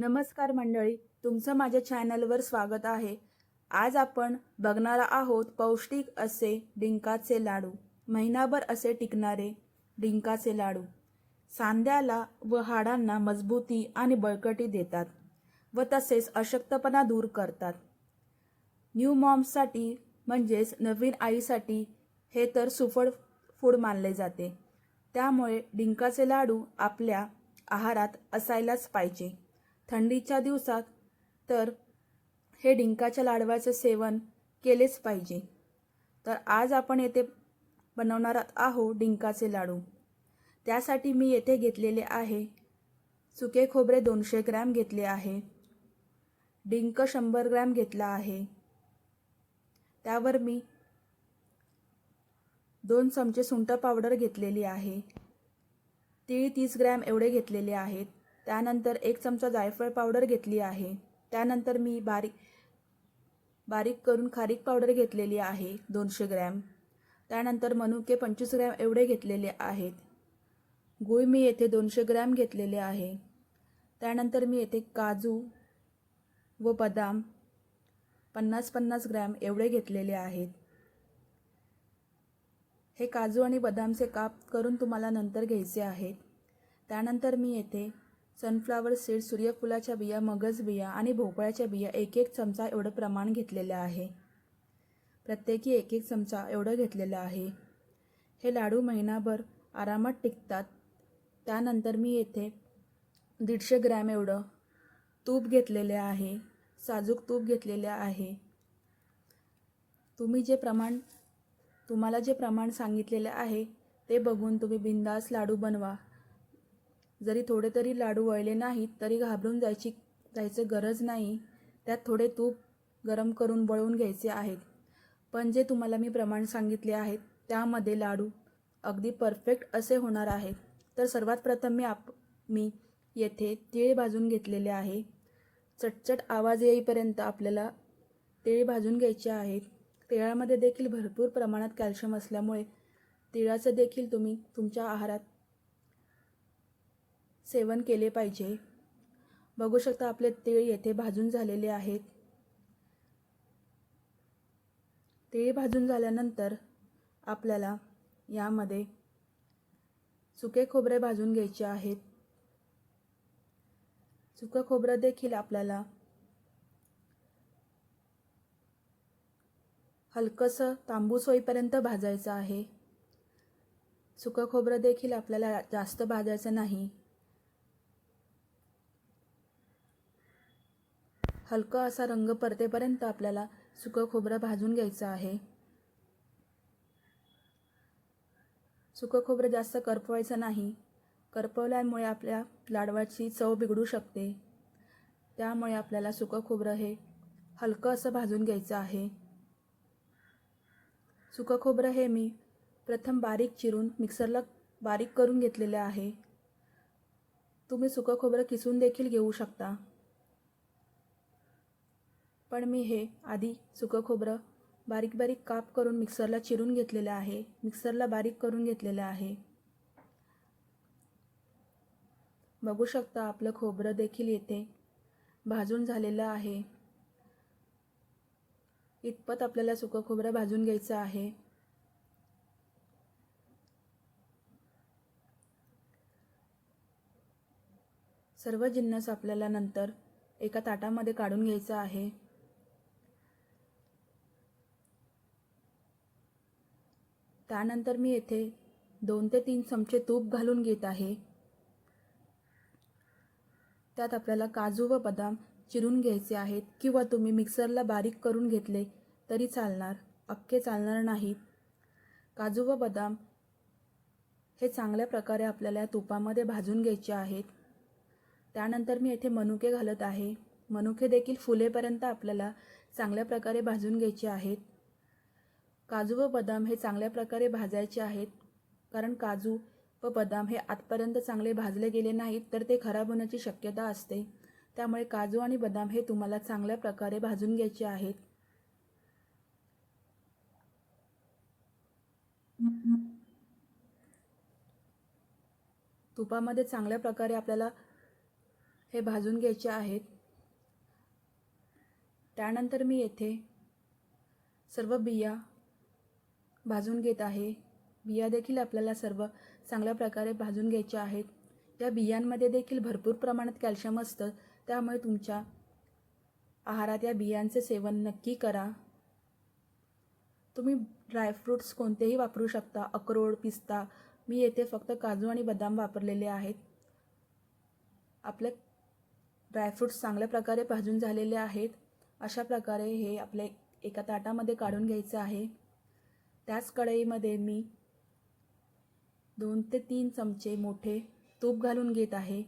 नमस्कार मंडळी तुमचं माझ्या चॅनलवर स्वागत आहे. आज आपण बघणार आहोत पौष्टिक असे डिंकाचे लाडू. महिनाभर असे टिकणारे डिंकाचे लाडू. सांध्याला व हाडांना मजबूती आणि बळकटी देतात व तसेच अशक्तपणा दूर करतात. न्यू मॉम्ससाठी म्हणजेच नवीन आईसाठी हे तर सुफळ फूड मानले जाते. त्यामुळे डिंकाचे लाडू आपल्या आहारात असायलाच पाहिजे. थंडीच्या दिवसात तर हे डिंकाच्या लाडवाचं सेवन केलेच पाहिजे. तर आज आपण येथे बनवणार आहो डिंकाचे लाडू. त्यासाठी मी येथे घेतलेले आहे सुके खोबरे दोनशे ग्रॅम घेतले आहे. डिंक शंभर ग्रॅम घेतला आहे. त्यावर मी दोन चमचे सुंठ पावडर घेतलेली आहे. तीळ तीस ग्रॅम एवढे घेतलेले आहेत. त्यानंतर एक चमचा जायफळ पावडर घेतली आहे. त्यानंतर मी बारीक बारीक करून खारीक पावडर घेतलेली आहे दोनशे ग्रॅम. त्यानंतर मनुके पंचवीस ग्रॅम एवढे घेतलेले आहेत. गूळ मी येथे दोनशे ग्रॅम घेतलेले आहे. त्यानंतर मी येथे काजू व बदाम पन्नास पन्नास ग्रॅम एवढे घेतलेले आहेत. हे काजू आणि बदामचे काप करून तुम्हाला नंतर घ्यायचे आहेत. त्यानंतर मी येथे सनफ्लावर सीड सूर्यफुलाच्या बिया मगज बिया आणि भोपळ्याच्या बिया एक एक चमचा एवढं प्रमाण घेतलेलं आहे. प्रत्येकी एक एक चमचा एवढं घेतलेलं आहे. हे लाडू महिनाभर आरामात टिकतात. त्यानंतर मी येथे दीडशे ग्रॅम एवढं तूप घेतलेले आहे. साजूक तूप घेतलेले आहे. तुम्ही जे प्रमाण तुम्हाला जे प्रमाण सांगितलेले आहे ते बघून तुम्ही बिंदास लाडू बनवा. जरी थोडे तरी लाडू वळले नाहीत तरी घाबरून जायची जायचं गरज नाही. त्यात थोडे तूप गरम करून वळवून घ्यायचे आहेत. पण जे तुम्हाला मी प्रमाण सांगितले आहेत त्यामध्ये लाडू अगदी परफेक्ट असे होणार आहेत. तर सर्वात प्रथम मी आप मी येथे तीळ भाजून घेतलेले आहे. चटचट आवाज येईपर्यंत आपल्याला तीळ भाजून घ्यायचे आहेत. तिळामध्ये देखील भरपूर प्रमाणात कॅल्शियम असल्यामुळे तिळाचं देखील तुम्ही तुमच्या आहारात सेवन केले पाहिजे. बघू शकता आपले तीळ येथे भाजून झालेले आहेत. तीळ भाजून झाल्यानंतर आपल्याला यामध्ये सुके खोबरे भाजून घ्यायचे आहेत. सुकं खोबरं देखील आपल्याला हलकंसं तांबूस होईपर्यंत भाजायचं आहे. सुकं खोबरं देखील आपल्याला जास्त भाजायचं नाही. हलका असा रंग परतेपर्यंत आपल्याला सुकं खोबरं भाजून घ्यायचं आहे. सुकं खोबरं जास्त करपवायचं नाही. करपवल्यामुळे आपल्या लाडवाची चव बिघडू शकते. त्यामुळे आपल्याला सुकं खोबरं हे हलकं असं भाजून घ्यायचं आहे. सुकं खोबरं हे मी प्रथम बारीक चिरून मिक्सरला बारीक करून घेतलेलं आहे. तुम्ही सुकं खोबरं किसून देखील घेऊ शकता. पण मी हे आधी सुकं खोबरं बारीक बारीक काप करून मिक्सरला चिरून घेतलेलं आहे. मिक्सरला बारीक करून घेतलेलं आहे. बघू शकता आपलं खोबरं देखील येथे भाजून झालेलं आहे. इतपत आपल्याला सुकं खोबरं भाजून घ्यायचं आहे. सर्व जिन्नस आपल्याला नंतर एका ताटामध्ये काढून घ्यायचं आहे. त्यानंतर मी येथे दोन ते तीन चमचे तूप घालून घेत आहे. त्यात आपल्याला काजू व बदाम चिरून घ्यायचे आहेत किंवा तुम्ही मिक्सरला बारीक करून घेतले तरी चालणार अख्खे चालणार नाहीत काजू व बदाम हे चांगल्या प्रकारे आपल्याला तुपामध्ये भाजून घ्यायचे आहेत. त्यानंतर मी येथे मनुके घालत आहे. मनुके देखील फुलेपर्यंत आपल्याला चांगल्या प्रकारे भाजून घ्यायचे आहेत. काजू व बदाम हे चांगल्या प्रकारे भाजायचे आहेत. कारण काजू व बदाम हे आतपर्यंत चांगले भाजले गेले नाहीत तर ते खराब होण्याची शक्यता असते. त्यामुळे काजू आणि बदाम हे तुम्हाला चांगल्या प्रकारे भाजून घ्यायचे आहेत. तुपामध्ये चांगल्या प्रकारे आपल्याला हे भाजून घ्यायचे आहेत. त्यानंतर मी येथे सर्व बिया भाजून घेत आहे. बिया देखील आपल्याला सर्व चांगल्या प्रकारे भाजून घ्यायच्या आहेत. या बियांमध्ये देखील भरपूर प्रमाणात कॅल्शियम असतं. त्यामुळे तुमच्या आहारात या बियांचे सेवन नक्की करा. तुम्ही ड्रायफ्रूट्स कोणतेही वापरू शकता. अक्रोड पिस्ता मी येथे फक्त काजू आणि बदाम वापरलेले आहेत. आपले ड्रायफ्रूट्स चांगल्या प्रकारे भाजून झालेले आहेत. अशा प्रकारे हे आपले एका ताटामध्ये काढून घ्यायचं आहे. त्याच कढईमध्ये मी दोन ते तीन चमचे मोठे तूप घालून घेत आहे.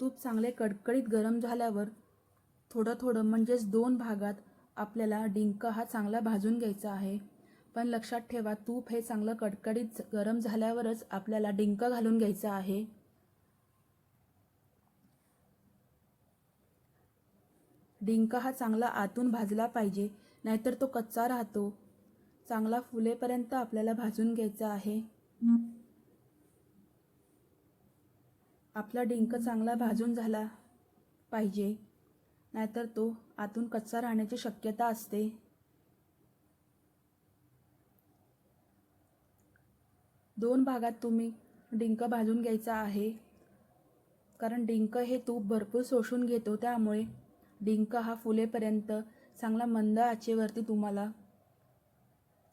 तूप चांगले कडकडीत गरम झाल्यावर थोडं थोडं म्हणजेच दोन भागात आपल्याला डिंक हा चांगला भाजून घ्यायचा आहे. पण लक्षात ठेवा तूप हे चांगलं कडकडीत गरम झाल्यावरच आपल्याला डिंक घालून घ्यायचं आहे. डिंक हा चांगला आतून भाजला पाहिजे. नाहीतर तो कच्चा राहतो. चांगला फुलेपर्यंत आपल्याला भाजून घ्यायचा आहे. आपला डिंक चांगला भाजून झाला पाहिजे. नाहीतर तो आतून कच्चा राहण्याची शक्यता असते. दोन भागात तुम्ही डिंक भाजून घ्यायचा आहे. कारण डिंक हे तूप भरपूर शोषून घेतो त्यामुळे डिंक हा फुलेपर्यंत चांगला मंद आचेवरती तुम्हाला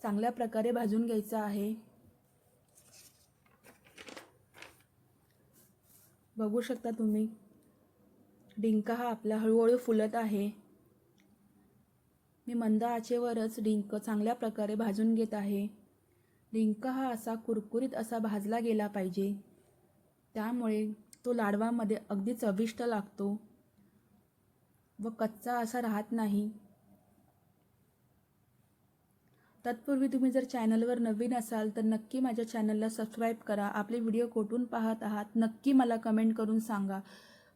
चांगल्या प्रकारे भाजून घ्यायचा आहे. बघू शकता तुम्ही डिंक हा आपला हळूहळू फुलत आहे. मी मंद आचेवरच डिंक चांगल्या प्रकारे भाजून घेत आहे. डिंक हा असा कुरकुरीत असा भाजला गेला पाहिजे. त्यामुळे तो लाडवामध्ये अगदी चविष्ट लागतो व कच्चा असा राहत नाही. तत्पूर्वी तुम्ही जर चॅनलवर नवीन असाल तर नक्की माझ्या चॅनलला सबस्क्राईब करा. आपले व्हिडिओ कुठून पाहत आहात नक्की मला कमेंट करून सांगा.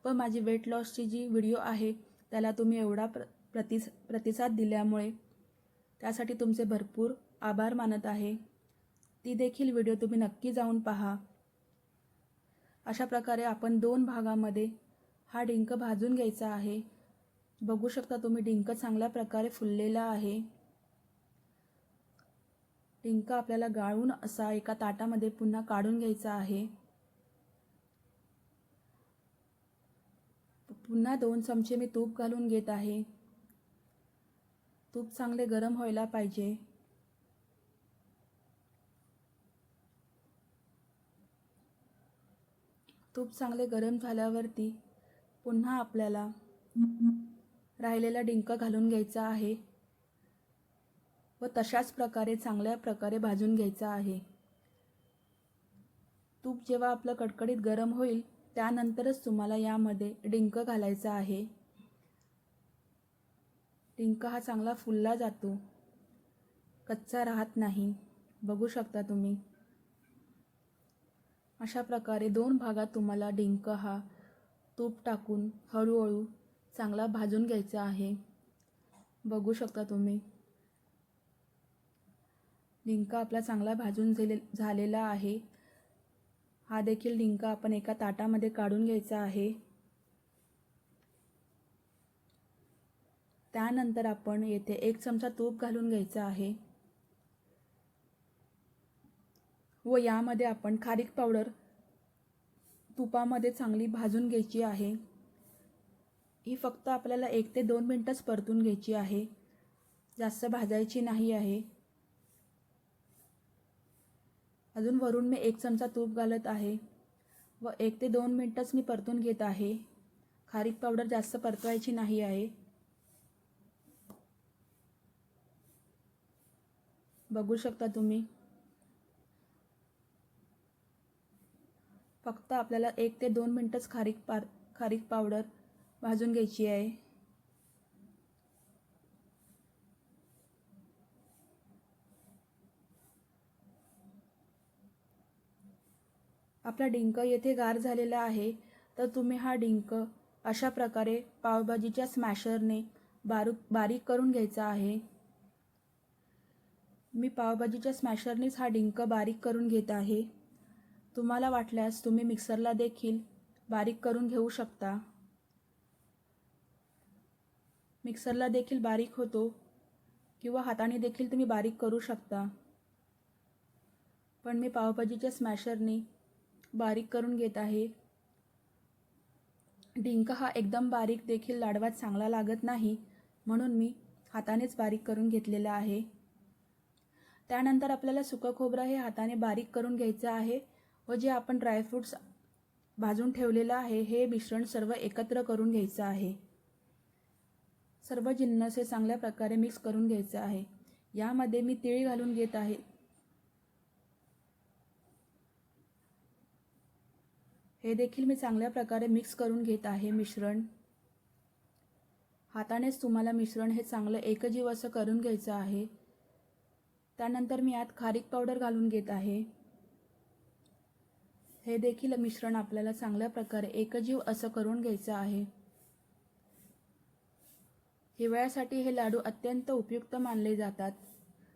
व माझी वेट लॉसची जी व्हिडिओ आहे त्याला तुम्ही एवढा प्र प्रतिस प्रतिसाद दिल्यामुळे त्यासाठी तुमचे भरपूर आभार मानत आहे. ती देखील व्हिडिओ तुम्ही नक्की जाऊन पहा. अशा प्रकारे आपण दोन भागामध्ये हा डिंक भाजून घ्यायचा आहे. बघू शकता तुम्ही डिंक चांगल्या प्रकारे फुललेला आहे. डिंक आपल्याला गाळून असा एका ताटामध्ये पुन्हा काढून घ्यायचा आहे. पुन्हा दोन चमचे मी तूप घालून घेत आहे. तूप चांगले गरम व्हायला पाहिजे. तूप चांगले गरम झाल्यावरती पुन्हा आपल्याला राहिलेला डिंक घालून घ्यायचा आहे. व तशाच प्रकारे चांगल्या प्रकारे भाजून घ्यायचा आहे. तूप जेव्हा आपलं कडकडीत गरम होईल त्यानंतरच तुम्हाला यामध्ये डिंक घालायचा आहे. डिंक हा चांगला फुलला जातो. कच्चा राहत नाही. बघू शकता तुम्ही. अशा प्रकारे दोन भागात तुम्हाला डिंक हा तूप टाकून हळूहळू चांगला भाजून घ्यायचा आहे. बघू शकता तुम्ही. डिंका आपला चांगला भाजून झाले झालेला आहे. हा देखील डिंका आपण एका ताटामध्ये काढून घ्यायचा आहे. त्यानंतर आपण येथे एक चमचा तूप घालून घ्यायचा आहे. व यामध्ये आपण खारीक पावडर तुपामध्ये चांगली भाजून घ्यायची आहे. ही फक्त आपल्याला एक ते दोन मिनटंच परतून घ्यायची आहे. जास्त भाजायची नाही आहे. अजून वरून मी एक चमचा तूप घालत आहे व एक ते दोन मिनटंच मी परतून घेत आहे. खारीक पावडर जास्त परतवायची नाही आहे. बघू शकता तुम्ही. फक्त आपल्याला एक ते दोन मिनटंच खारीक पार खारीक पावडर भाजून घ्यायची आहे. आपला डिंक येथे गार झालेला आहे तर तुम्ही हा डिंक अशा प्रकारे पावभाजीच्या स्मॅशरने बारीक बारीक करून घ्यायचा आहे. मी पावभाजीच्या स्मॅशरनेच हा डिंक बारीक करून घेत आहे. तुम्हाला वाटल्यास तुम्ही मिक्सरला देखील बारीक करून घेऊ शकता. मिक्सरला देखील बारीक होतो किंवा हाताने देखील तुम्ही बारीक करू शकता. पण मी पावभाजीच्या स्मॅशरने बारीक करून घेत आहे. डिंक हा एकदम बारीक देखील लाडवात चांगला लागत नाही म्हणून मी हातानेच बारीक करून घेतलेला आहे. त्यानंतर आपल्याला सुकं खोबरं हे हाताने बारीक करून घ्यायचं आहे व जे आपण ड्रायफ्रूट्स भाजून ठेवलेलं आहे हे मिश्रण सर्व एकत्र करून घ्यायचं आहे. सर्व जिन्नस हे चांगल्या प्रकारे मिक्स करून घ्यायचं आहे. यामध्ये मी तिळ घालून घेत आहे. हे देखील मी चांगल्या प्रकारे मिक्स करून घेत आहे मिश्रण. हातानेच तुम्हाला मिश्रण हे चांगलं एकजीव असं करून घ्यायचं आहे. त्यानंतर मी यात खारीक पावडर घालून घेत आहे. हे देखील मिश्रण आपल्याला चांगल्या प्रकारे एकजीव असं करून घ्यायचं आहे. हिवाळ्यासाठी हे लाडू अत्यंत उपयुक्त मानले जातात.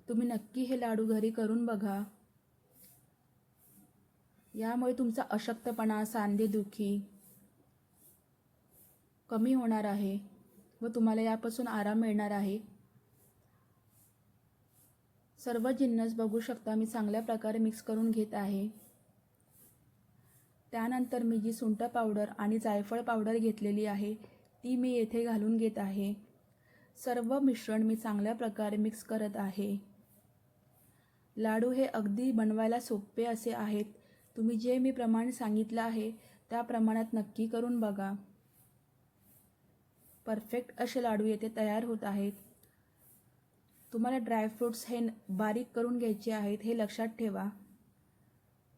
तुम्ही नक्की हे लाडू घरी करून बघा. यामुळे तुमचा अशक्तपणा सांधेदुखी कमी होणार आहे व तुम्हाला यापासून आराम मिळणार आहे. सर्व जिन्नस बघू शकता मी चांगल्या प्रकारे मिक्स करून घेत आहे. त्यानंतर मी जी सुंठ पावडर आणि जायफळ पावडर घेतलेली आहे ती मी येथे घालून घेत आहे. सर्व मिश्रण मी चांगल्या प्रकारे मिक्स करत आहे. लाडू हे अगदी बनवायला सोपे असे आहेत. तुम्ही जे मी प्रमाण सांगितलं आहे त्या प्रमाणात नक्की करून बघा. परफेक्ट असे लाडू येथे तयार होत आहेत. तुम्हाला ड्रायफ्रूट्स हे बारीक करून घ्यायचे आहेत हे लक्षात ठेवा.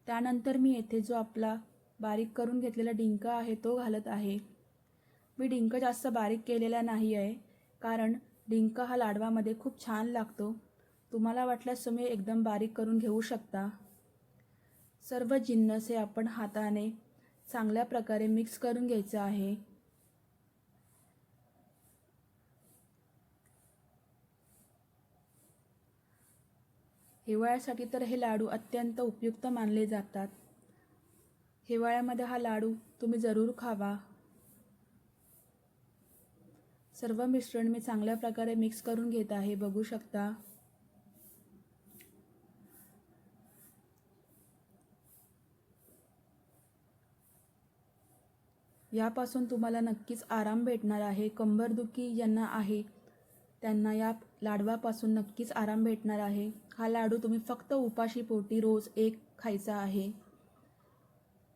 त्यानंतर मी येथे जो आपला बारीक करून घेतलेला डिंक आहे तो घालत आहे. मी डिंक जास्त बारीक केलेला नाही आहे कारण डिंक हा लाडवामध्ये खूप छान लागतो. तुम्हाला वाटल्यास तुम्ही एकदम बारीक करून घेऊ शकता. सर्व जिन्नस हे आपण हाताने चांगल्या प्रकारे मिक्स करून घ्यायचं आहे. हिवाळ्यासाठी तर हे लाडू अत्यंत उपयुक्त मानले जातात. हिवाळ्यामध्ये हा लाडू तुम्ही जरूर खावा. सर्व मिश्रण मी चांगल्या प्रकारे मिक्स करून घेत आहे बघू शकता. यापासून तुम्हाला नक्कीच आराम भेटणार आहे. कंबरदुखी ज्यांना आहे. त्यांना या लाडवापासून नक्कीच आराम भेटणार आहे. हा लाडू तुम्ही फक्त उपाशी पोटी रोज एक खायचा आहे.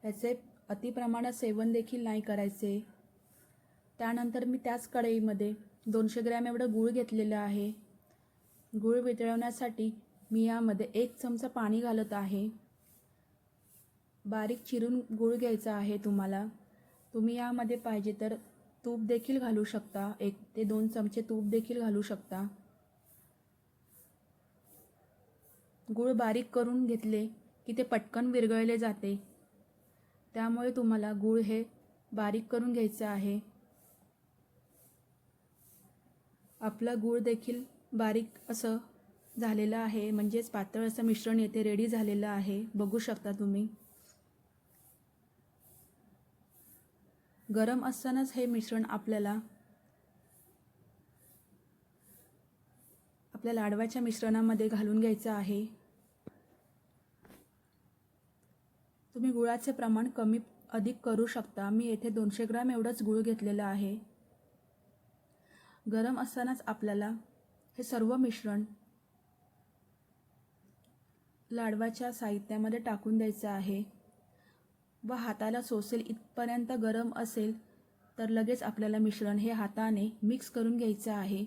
याचे अतिप्रमाणात सेवन देखील नाही करायचे. त्यानंतर मी त्याच कढईमध्ये दोनशे ग्रॅम एवढं गूळ घेतलेलं आहे. गूळ वितळवण्यासाठी मी यामध्ये एक चमचा पाणी घालत आहे. बारीक चिरून गूळ घ्यायचा आहे तुम्हाला. तुम्ही यामध्ये पाहिजे तर तूप देखील घालू शकता. एक ते दोन चमचे तूप देखील घालू शकता. गूळ बारीक करून घेतले की ते पटकन विरघळले जाते. त्यामुळे तुम्हाला गूळ हे बारीक करून घ्यायचं आहे. आपलं गूळ देखील बारीक असं झालेलं आहे. म्हणजेच पातळ असं मिश्रण येथे रेडी झालेलं आहे. बघू शकता तुम्ही. गरम असतानाच हे मिश्रण आपल्याला आपल्या लाडवाच्या मिश्रणामध्ये घालून घ्यायचं आहे. तुम्ही गुळाचे प्रमाण कमी अधिक करू शकता. मी येथे दोनशे ग्राम एवढंच गुळ घेतलेलं आहे. गरम असतानाच आपल्याला हे सर्व मिश्रण लाडवाच्या साहित्यामध्ये टाकून द्यायचं आहे. व हाताला सोसेल इथपर्यंत गरम असेल तर लगेच आपल्याला मिश्रण हे हाताने मिक्स करून घ्यायचं आहे.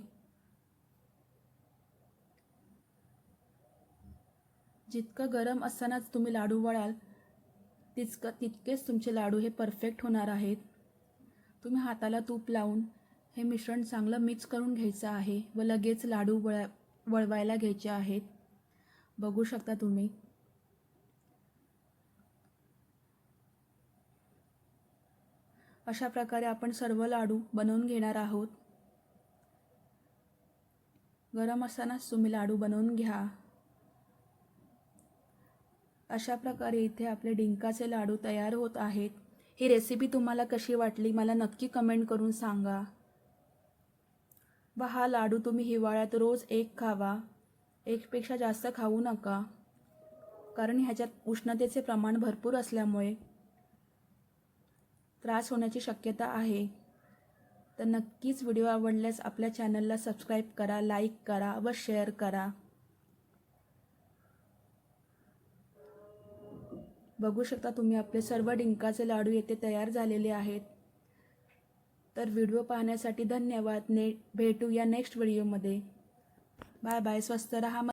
जितकं गरम असतानाच तुम्ही लाडू वळाल तितकं तितकेच तुमचे लाडू हे परफेक्ट होणार आहेत. तुम्ही हाताला तूप लावून हे मिश्रण चांगलं मिक्स करून घ्यायचं आहे व लगेच लाडू वळ वळवायला घ्यायचे आहेत. बघू शकता तुम्ही अशा प्रकारे आपण सर्व लाडू बनवून घेणार आहोत. गरम असतानाच तुम्ही लाडू बनवून घ्या. अशा प्रकारे इथे आपले डिंकाचे लाडू तयार होत आहेत. ही रेसिपी तुम्हाला कशी वाटली मला नक्की कमेंट करून सांगा. व हा लाडू तुम्ही हिवाळ्यात रोज एक खावा. एकपेक्षा जास्त खाऊ नका. कारण ह्याच्यात उष्णतेचे प्रमाण भरपूर असल्यामुळे त्रास होण्याची शक्यता आहे. तर नक्कीच व्हिडिओ आवडल्यास आपल्या चॅनलला सबस्क्राईब करा लाईक करा व शेअर करा. बघू शकता तुम्ही आपले सर्व डिंकाचे लाडू येथे तयार झालेले आहेत. तर व्हिडिओ पाहण्यासाठी धन्यवाद. ने भेटू या नेक्स्ट व्हिडिओमध्ये. Bye bye. स्वस्त रहा